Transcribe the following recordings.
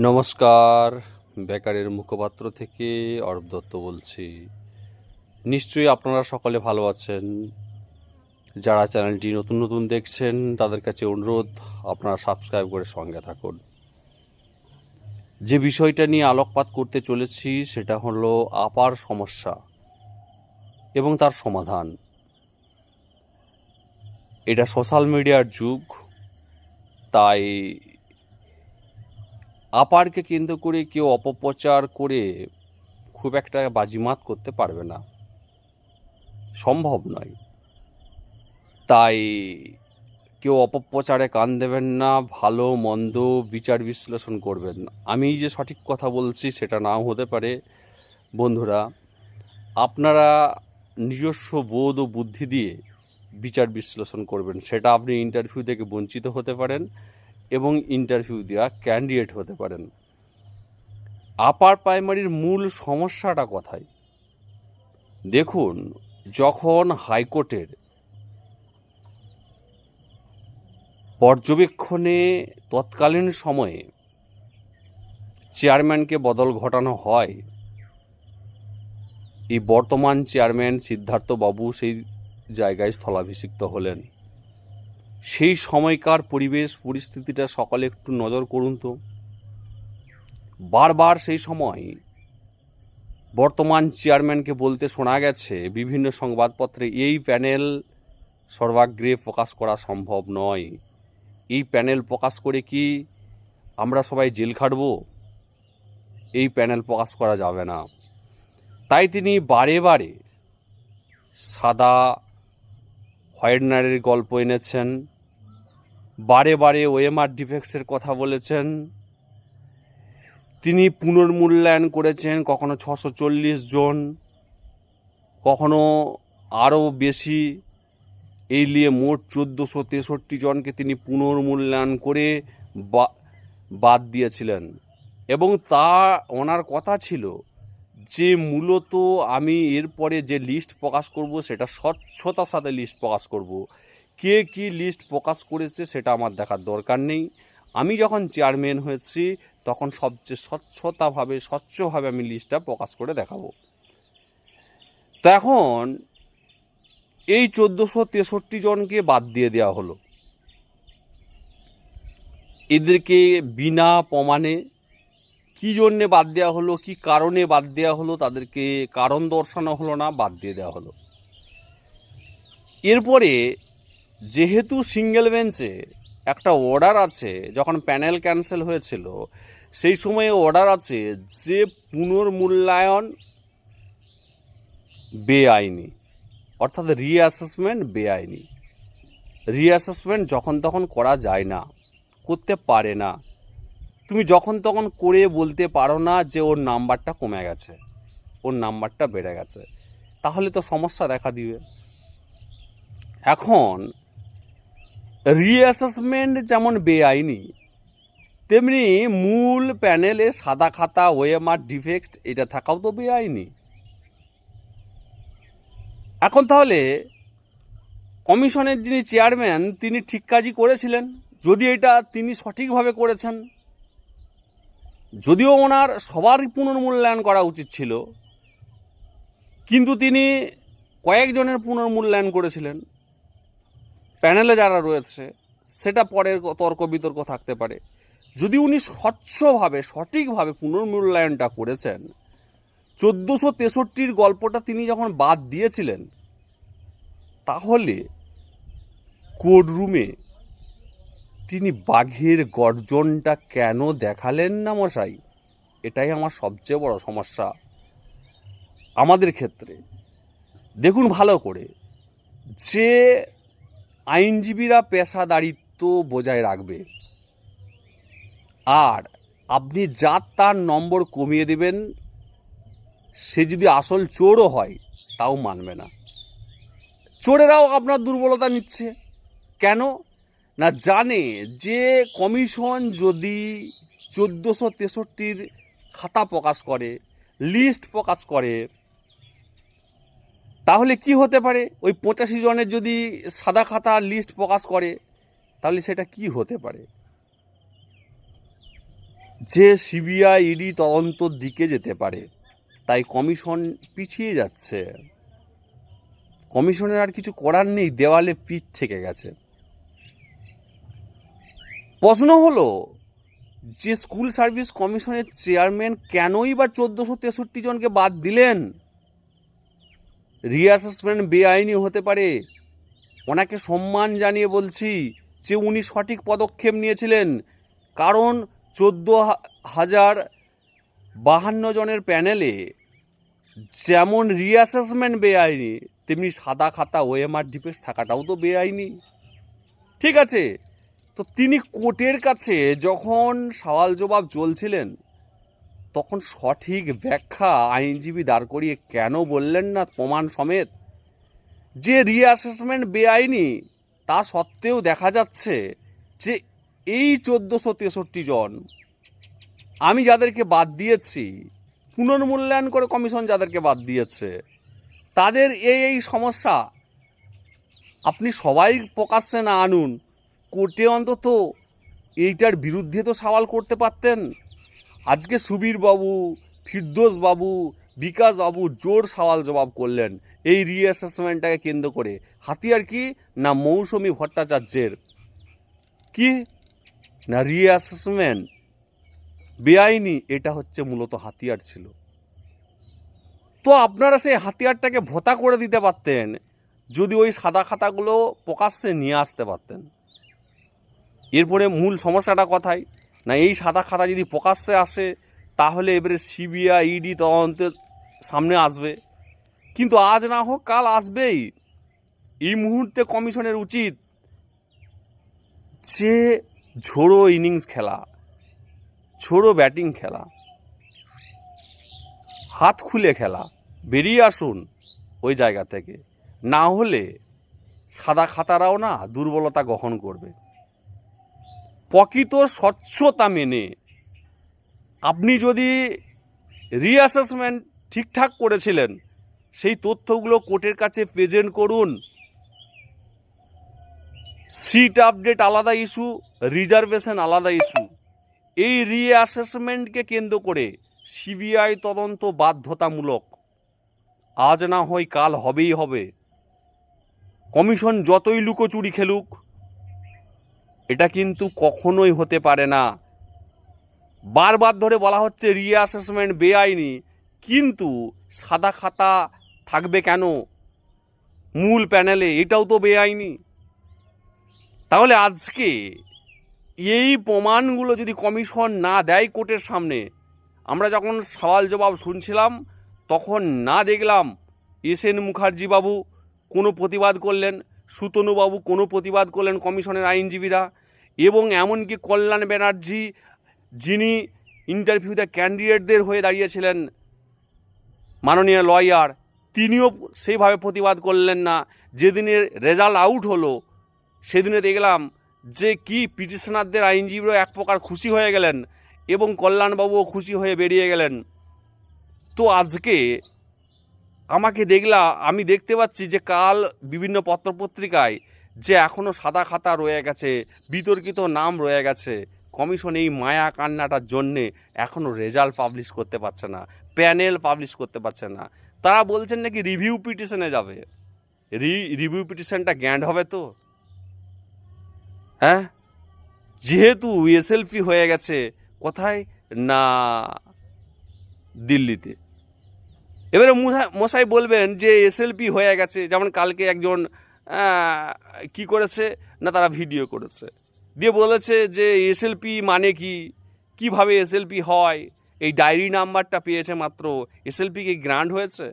নমস্কার, বেকারের মুখপাত্র থেকে অরূপ দত্ত বলছি। নিশ্চয়ই আপনারা সকলে ভালো আছেন। যারা চ্যানেলটি নতুন নতুন দেখছেন, তাদের কাছে অনুরোধ, আপনারা সাবস্ক্রাইব করে সঙ্গে থাকুন। যে বিষয়টা নিয়ে আলোকপাত করতে চলেছি, সেটা হলো আপার সমস্যা এবং তার সমাধান। এটা সোশ্যাল মিডিয়ার যুগ, তাই আপারকে কেন্দ্র করে কেউ অপপ্রচার করে খুব একটা বাজিমাত করতে পারবে না। সম্ভব নয়। তাই কেউ অপপ্রচারে কান দেবেন না, ভালো, মন্দ, বিচার বিশ্লেষণ করবেন না। আমি যে সঠিক কথা বলছি সেটা নাও হতে পারে। বন্ধুরা, আপনারা নিজস্ব বোধ ও বুদ্ধি দিয়ে বিচার বিশ্লেষণ করবেন। সেটা আপনি ইন্টারভিউ থেকে বঞ্চিত হতে পারেন। এবং ইন্টারভিউ দেওয়া ক্যান্ডিডেট হতে পারেন। আপার প্রাইমারির মূল সমস্যাটা কোথায়? দেখুন, যখন হাইকোর্টের পর্যবেক্ষণে তৎকালীন সময়ে চেয়ারম্যানকে বদল ঘটানো হয়, এই বর্তমান চেয়ারম্যান সিদ্ধার্থ বাবু সেই জায়গায় স্থলাভিষিক্ত হলেন। সেই সময়কার পরিবেশ, পরিস্থিতিটা সকলে একটু নজর করুন তো। বারবার সেই সময় বর্তমান চেয়ারম্যানকে বলতে শোনা গেছে, বিভিন্ন সংবাদপত্রে এই প্যানেল সর্বাগ্রে প্রকাশ করা সম্ভব নয়। এই প্যানেল প্রকাশ করে কি আমরা সবাই জেল খাটব? এই প্যানেল প্রকাশ করা যাবে না। তাই তিনি বারে বারে সাদা হোয়াইটনারের গল্প এনেছেন। বারে বারে ওএমআর ডিফেক্টসের কথা বলেছেন। তিনি পুনর্মূল্যায়ন করেছেন কখনো ছশো চল্লিশ জন, কখনো আরও বেশি। এই নিয়ে মোট চোদ্দোশো তেষট্টি জনকে তিনি পুনর্মূল্যায়ন করে বাদ দিয়েছিলেন। এবং তা ওনার কথা ছিল যে মূলত আমি এরপরে যে লিস্ট প্রকাশ করব, সেটা স্বচ্ছতার সাথে লিস্ট প্রকাশ করব। কে কি লিস্ট প্রকাশ করেছে সেটা আমার দেখার দরকার নেই। আমি যখন চেয়ারম্যান হয়েছি, তখন সবচেয়ে স্বচ্ছতাভাবে, স্বচ্ছভাবে আমি লিস্টটা প্রকাশ করে দেখাবো। তো এখন এই চোদ্দোশো তেষট্টি জনকে বাদ দিয়ে দেওয়া হলো। এদেরকে বিনা প্রমাণে কী জন্যে বাদ দেওয়া হলো, কি কারণে বাদ দেওয়া হলো, তাদেরকে কারণ দর্শানো হলো না, বাদ দিয়ে দেওয়া হলো। এরপরে যেহেতু সিঙ্গেল বেঞ্চে একটা অর্ডার আছে, যখন প্যানেল ক্যান্সেল হয়েছিল, সেই সময়ে অর্ডার আছে যে পুনর্মূল্যায়ন বেআইনি, অর্থাৎ রিঅ্যাসেসমেন্ট বেআইনি। রিঅ্যাসেসমেন্ট যখন তখন করা যায় না, করতে পারে না। তুমি যখন তখন করে বলতে পারো না যে ওর নাম্বারটা কমে গেছে, ওর নাম্বারটা বেড়ে গেছে, তাহলে তো সমস্যা দেখা দিবে। এখন রিঅ্যাসেসমেন্ট যেমন বেআইনি, তেমনি মূল প্যানেলে সাদা খাতা, ওএমআর ডিফেক্ট এটা থাকাও তো বেআইনি। এখন তাহলে কমিশনের যিনি চেয়ারম্যান তিনি ঠিক কাজই করেছিলেন, যদি এটা তিনি সঠিকভাবে করেছেন। যদিও ওনার সবারই পুনর্মূল্যায়ন করা উচিত ছিল, কিন্তু তিনি কয়েকজনের পুনর্মূল্যায়ন করেছিলেন। প্যানেলে যারা রয়েছে, সেটা পরের তর্ক বিতর্ক থাকতে পারে। যদি উনি স্বচ্ছভাবে, সঠিকভাবে পুনর্মূল্যায়নটা করেছেন, চোদ্দোশো তেষট্টির গল্পটা তিনি যখন বাদ দিয়েছিলেন, তাহলে কোর্টরুমে তিনি বাঘের গর্জনটা কেন দেখালেন না মশাই? এটাই আমার সবচেয়ে বড় সমস্যা আমাদের ক্ষেত্রে। দেখুন ভালো করে, যে আইনজীবীরা পেশাদারিত্ব বজায় রাখবে। আর আপনি যার তার নম্বর কমিয়ে দেবেন, সে যদি আসল চোরও হয়, তাও মানবে না। চোরেরাও আপনার দুর্বলতা নিচ্ছে। কেন? না জানে যে কমিশন যদি চোদ্দোশো তেষট্টির খাতা প্রকাশ করে, লিস্ট প্রকাশ করে তাহলে কি হতে পারে? ওই পঁচাশি জনের যদি সাদা খাতা লিস্ট প্রকাশ করে, তাহলে সেটা কি হতে পারে? যে সিবিআই ইডি তদন্তর দিকে যেতে পারে, তাই কমিশন পিছিয়ে যাচ্ছে। কমিশনের আর কিছু করার নেই, দেওয়ালে পিঠ থেকে গেছে। প্রশ্ন হলো, যে স্কুল সার্ভিস কমিশনের চেয়ারম্যান কেনই বা চোদ্দোশো তেষট্টি জনকে বাদ দিলেন? রিঅ্যাসেসমেন্ট বেআইনি হতে পারে। ওনাকে সম্মান জানিয়ে বলছি যে উনি সঠিক পদক্ষেপ নিয়েছিলেন। কারণ চোদ্দ হাজার বাহান্ন জনের প্যানেলে যেমন রিঅ্যাসেসমেন্ট বেআইনি, তেমনি সাদা খাতা ওএমআর ডিপেক্স থাকাটাও তো বেআইনি। ঠিক আছে? তো তিনি কোর্টের কাছে যখন সওয়াল জবাব চলছিলেন তখন সঠিক ব্যাখ্যা আইনজীবী দাঁড় করিয়ে কেন বললেন না প্রমাণ সমেত? যে রিঅ্যাসেসমেন্ট বেআইনি, তা সত্ত্বেও দেখা যাচ্ছে যে এই চোদ্দোশো তেষট্টি জন, আমি যাদেরকে বাদ দিয়েছি, পুনর্মূল্যায়ন করে কমিশন যাদেরকে বাদ দিয়েছে, তাদের এই এই সমস্যা আপনি সবাই প্রকাশ্যে না আনুন, কোর্টে অন্তত এইটার বিরুদ্ধে তো সওয়াল করতে পারতেন। আজকে সুবীর বাবু ফিরদোস বাবু বিকাশ বাবু জোর সওয়াল জবাব করলেন এই রিঅ্যাসেসমেন্টটাকে কেন্দ্র করে। হাতিয়ার কি না মৌসুমি ভট্টাচার্যের? কি? না রিঅ্যাসেসমেন্ট বেআইনি, এটা হচ্ছে মূলত হাতিয়ার ছিল। তো আপনারা সেই হাতিয়ারটাকে ভোতা করে দিতে পারতেন, যদি ওই সাদা খাতাগুলো প্রকাশ্যে নিয়ে আসতে পারতেন। এরপরে মূল সমস্যাটা কথাই না, এই সাদা খাতা যদি প্রকাশ্যে আসে, তাহলে এবারে সিবিআই, ইডি তদন্তের সামনে আসবে। কিন্তু আজ না হোক, কাল আসবেই। এই মুহূর্তে কমিশনের উচিত যে ঝোড়ো ইনিংস খেলা, ঝোড়ো ব্যাটিং খেলা, হাত খুলে খেলা, বেরিয়ে আসুন ওই জায়গা থেকে। না হলে সাদা খাতারাও না দুর্বলতা গ্রহণ করবে। প্রকৃত স্বচ্ছতা মেনে। আপনি যদি রিঅ্যাসেসমেন্ট ঠিকঠাক করেছিলেন, সেই তথ্যগুলো কোর্টের কাছে প্রেজেন্ট করুন। সিট আপডেট আলাদা ইস্যু রিজার্ভেশন আলাদা ইস্যু এই রিঅ্যাসেসমেন্টকে কেন্দ্র করে সিবিআই তদন্ত বাধ্যতামূলক। আজ না হয় কাল হবেই হবে। কমিশন যতই লুকোচুরি খেলুক কিন্তু কখনোই হতে পারে না। বারবার ধরে বলা হচ্ছে রিঅ্যাসেসমেন্ট বেআইনি। কিন্তু সাদা খাতা থাকবে কেন? মূল প্যানেলে এটাও তো বেআইনি। তাহলে আজকে এই প্রমাণগুলো যদি কমিশন না দেয় কোর্টের সামনে, আমরা যখন সওয়াল জবাব শুনছিলাম, তখন না দেখলাম এস এন মুখার্জি বাবু কোনো প্রতিবাদ করলেন, সুতনুবাবু কোনো প্রতিবাদ করলেন কমিশনের আইনজীবীরা। এবং এমনকি কল্যাণ ব্যানার্জি যিনি ইন্টারভিউতে ক্যান্ডিডেটদের হয়ে দাঁড়িয়েছিলেন, মাননীয় লয়ার তিনিও সেইভাবে প্রতিবাদ করলেন না। যেদিনের রেজাল্ট আউট হলো, সেদিনে দেখলাম যে কি পিটিশনারদের আইনজীবীরা এক প্রকার খুশি হয়ে গেলেন এবং কল্যাণবাবুও খুশি হয়ে বেরিয়ে গেলেন। তো আজকে আমাকে দেখলা, আমি দেখতে পাচ্ছি যে কাল বিভিন্ন পত্রপত্রিকায় যে এখনও সাদা খাতা রয়ে গেছে, বিতর্কিত নাম রয়ে গেছে। কমিশন এই মায়া কান্নাটার জন্যে এখনও রেজাল্ট পাবলিশ করতে পারছে না, প্যানেল পাবলিশ করতে পারছে না। তারা বলছেন নাকি রিভিউ পিটিশনে যাবে। রি, রিভিউ পিটিশনটা গ্যান্ড হবে তো। হ্যাঁ? যেহেতু এসএলপি হয়ে গেছে, কোথায়? না, দিল্লিতে। এবারে মশাই বলবেন যে এসএলপি হয়ে গেছে, যেমন কালকে একজন কি করেছে? না, তারা ভিডিও করেছে। দিয়ে বলেছে যে, এসএলপি মানে কি? কীভাবে এসএলপি হয়? এই ডায়েরি নাম্বারটা পেয়েছে মাত্র। এসএলপি কি গ্রান্ট হয়েছে?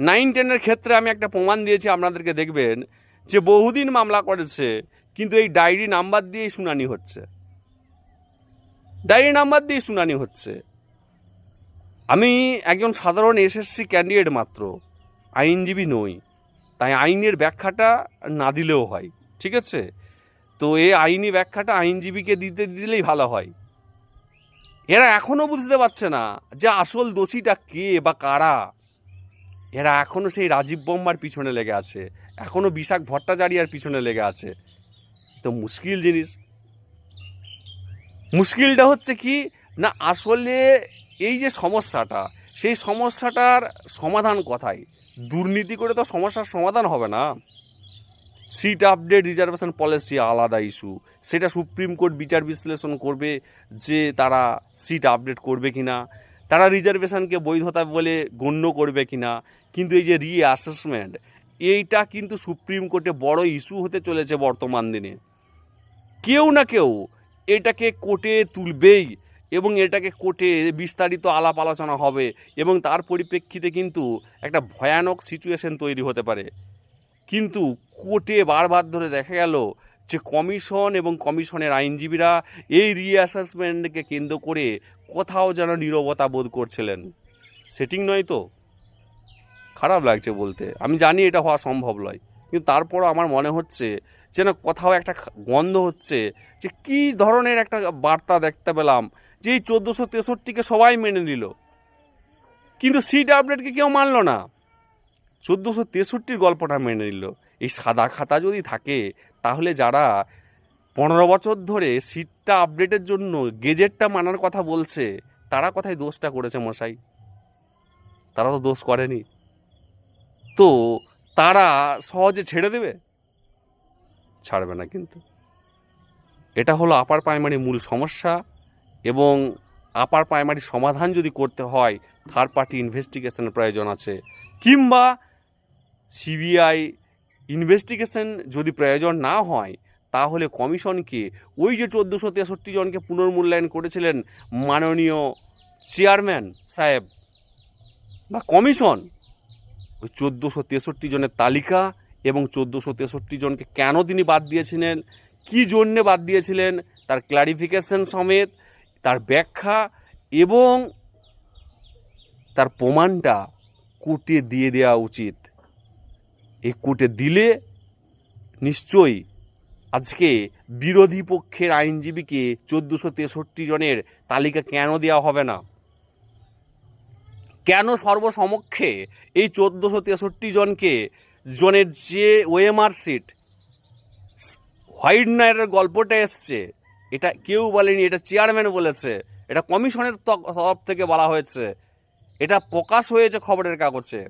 নাইন টেনের ক্ষেত্রে আমি একটা প্রমাণ দিয়েছি, আপনাদেরকে দেখবেন, যে বহুদিন মামলা করেছে, কিন্তু এই ডায়েরি নাম্বার দিয়েই শুনানি হচ্ছে। ডায়েরি নাম্বার দিয়েই শুনানি হচ্ছে। আমি একজন সাধারণ এসএসসি ক্যান্ডিডেট মাত্র, আইনজীবী নই। তাই আইনের ব্যাখ্যাটা না দিলেও হয়, ঠিক আছে? তো এই আইনি ব্যাখ্যাটা আইনজীবীকে দিতে দিলেই ভালো হয়। এরা এখনও বুঝতে পারছে না যে আসল দোষীটা কে বা কারা। এরা এখনও সেই রাজীব বম্মার পিছনে লেগে আছে এখনও বিশাখ ভট্টাচার্যার পিছনে লেগে আছে। তো মুশকিল জিনিস। মুশকিলটা হচ্ছে কি, না আসলে এই যে সমস্যাটা, সেই সমস্যাটার সমাধান কোথায়? দুর্নীতি করে তো সমস্যার সমাধান হবে না। সিট আপডেট রিজার্ভেশন পলিসি আলাদা ইস্যু সেটা সুপ্রিম কোর্ট বিচার বিশ্লেষণ করবে যে তারা সিট আপডেট করবে কি না তারা রিজার্ভেশনকে বৈধতা বলে গণ্য করবে কি না কিন্তু এই যে রি অ্যাসেসমেন্ট এইটা কিন্তু সুপ্রিম কোর্টে বড় ইস্যু হতে চলেছে বর্তমান দিনে। কেউ না কেউ এটাকে কোর্টে তুলবেই। এবং এটাকে কোর্টে বিস্তারিত আলাপ আলোচনা হবে এবং তার পরিপ্রেক্ষিতে কিন্তু একটা ভয়ানক সিচুয়েশন তৈরি হতে পারে। কিন্তু কোর্টে বারবার ধরে দেখা গেল যে কমিশন এবং কমিশনের আইনজীবীরা এই রিঅ্যাসেসমেন্টকে কেন্দ্র করে কোথাও যেন নীরবতা বোধ করছিলেন। সেটিং নয় তো? খারাপ লাগছে বলতে। আমি জানি এটা হওয়া সম্ভব নয়। কিন্তু তারপরও আমার মনে হচ্ছে যেন কোথাও একটা গন্ধ হচ্ছে যে কী ধরনের একটা বার্তা দেখতে পেলাম যে এই চোদ্দোশো তেষট্টিকে সবাই মেনে নিল। কিন্তু সিট আপডেটকে কেউ মানলো না। চোদ্দোশো তেষট্টির গল্পটা মেনে নিল। এই সাদা খাতা যদি থাকে, তাহলে যারা পনেরো বছর ধরে সিটটা আপডেটের জন্য গেজেটটা মানার কথা বলছে, তারা কোথায় দোষটা করেছে মশাই? তারা তো দোষ করেনি। তো তারা সহজে ছেড়ে দেবে? ছাড়বে না কিন্তু। এটা হলো আপার প্রাইমারি মূল সমস্যা। এবং আপার প্রাইমারি সমাধান যদি করতে হয় থার্ড পার্টি ইনভেস্টিগেশনের প্রয়োজন আছে। কিংবা সিবিআই ইনভেস্টিগেশন যদি প্রয়োজন না হয়, তাহলে কমিশনকে ওই যে চোদ্দোশো তেষট্টি জনকে পুনর্মূল্যায়ন করেছিলেন মাননীয় চেয়ারম্যান সাহেব, বা কমিশন ওই চোদ্দোশো তেষট্টি জনের তালিকা এবং চোদ্দোশো তেষট্টি জনকে কেন তিনি বাদ দিয়েছিলেন, কী জন্যে বাদ দিয়েছিলেন, তার ক্লারিফিকেশন সমেত তার ব্যাখ্যা এবং তার প্রমাণটা কোর্টে দিয়ে দেওয়া উচিত। এই কোর্টে দিলে নিশ্চয়ই আজকে বিরোধী পক্ষের আইনজীবীকে চোদ্দোশো তেষট্টি জনের তালিকা কেন দেওয়া হবে না? কেন সর্বসমক্ষে এই চোদ্দোশো তেষট্টি জনকে, জনের যে ওএমআর সিট হোয়াইট নাইটের গল্পটা এসছে এটা কেউ বলেনি, এটা চেয়ারম্যান বলেছে। এটা কমিশনের তরফ থেকে বলা হয়েছে। এটা প্রকাশ হয়েছে খবরের কাগজে।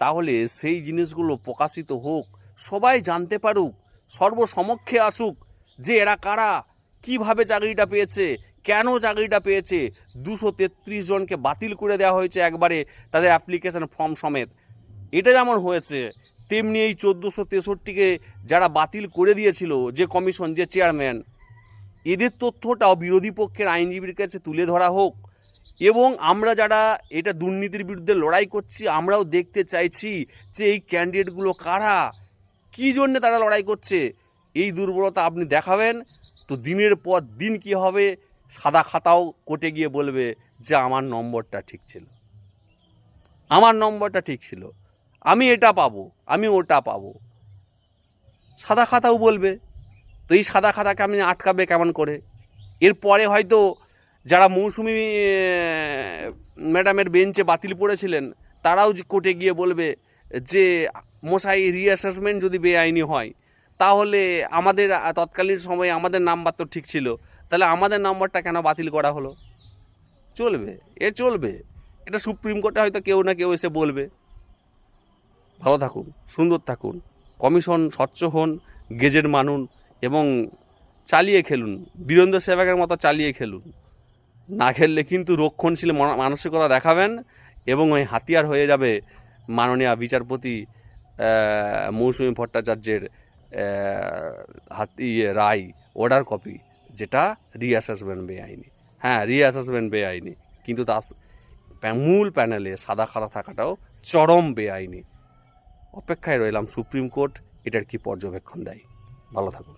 তাহলে সেই জিনিসগুলো প্রকাশিত হোক, সবাই জানতে পারুক, সর্বসমক্ষে আসুক যে এরা কারা, কীভাবে চাকরিটা পেয়েছে, কেন চাকরিটা পেয়েছে। দুশো তেত্রিশ জনকে বাতিল করে দেওয়া হয়েছে একবারে তাদের অ্যাপ্লিকেশন ফর্ম সমেত। এটা যেমন হয়েছে, তেমনি এই চোদ্দোশো তেষট্টিকে যারা বাতিল করে দিয়েছিল, যে কমিশন, যে চেয়ারম্যান এদের তথ্যটাও বিরোধী পক্ষের আইনজীবীর কাছে তুলে ধরা হোক। এবং আমরা যারা এটা দুর্নীতির বিরুদ্ধে লড়াই করছি, আমরাও দেখতে চাইছি যে এই ক্যান্ডিডেটগুলো কারা, কী জন্যে তারা লড়াই করছে, এই দুর্বলতা আপনি দেখাবেন তো দিনের পর দিন কি হবে, সাদা খাতাও কোর্টে গিয়ে বলবে যে আমার নম্বরটা ঠিক ছিল। আমার নম্বরটা ঠিক ছিল। আমি এটা পাবো, আমি ওটা পাবো। সাদা খাতাও বলবে। তো এই সাদা খাতাকে আপনি আটকাবে কেমন করে? এরপরে হয়তো যারা মৌসুমি ম্যাডামের বেঞ্চে বাতিল পড়েছিলেন, তারাও কোর্টে গিয়ে বলবে যে, মশাই রিঅ্যাসেসমেন্ট যদি বেআইনি হয়, তাহলে আমাদের তৎকালীন সময়ে আমাদের নাম্বার তো ঠিক ছিল, তাহলে আমাদের নাম্বারটা কেন বাতিল করা হলো? চলবে, এ চলবে। এটা সুপ্রিম কোর্টে হয়তো কেউ না কেউ এসে বলবে। ভালো থাকুন, সুন্দর থাকুন, কমিশন স্বচ্ছ হন, গেজেট মানুন এবং চালিয়ে খেলুন। বীরেন্দ্র সেবাকের মতো চালিয়ে খেলুন। না খেললে কিন্তু রক্ষণশীল মানসিকতা দেখাবেন এবং ওই হাতিয়ার হয়ে যাবে মাননীয় বিচারপতি মৌসুমী ভট্টাচার্যের হাত ইয়ে রায় অর্ডার কপি যেটা রিঅ্যাসেসমেন্ট বেআইনি হ্যাঁ রিঅ্যাসেসমেন্ট বেআইনি কিন্তু তার মূল প্যানেলে সাদা খাতা থাকাটাও চরম বেআইনি অপেক্ষায় রইলাম সুপ্রিম কোর্ট, এটার কি পর্যবেক্ষণ দেয়? ভালো থাকুন।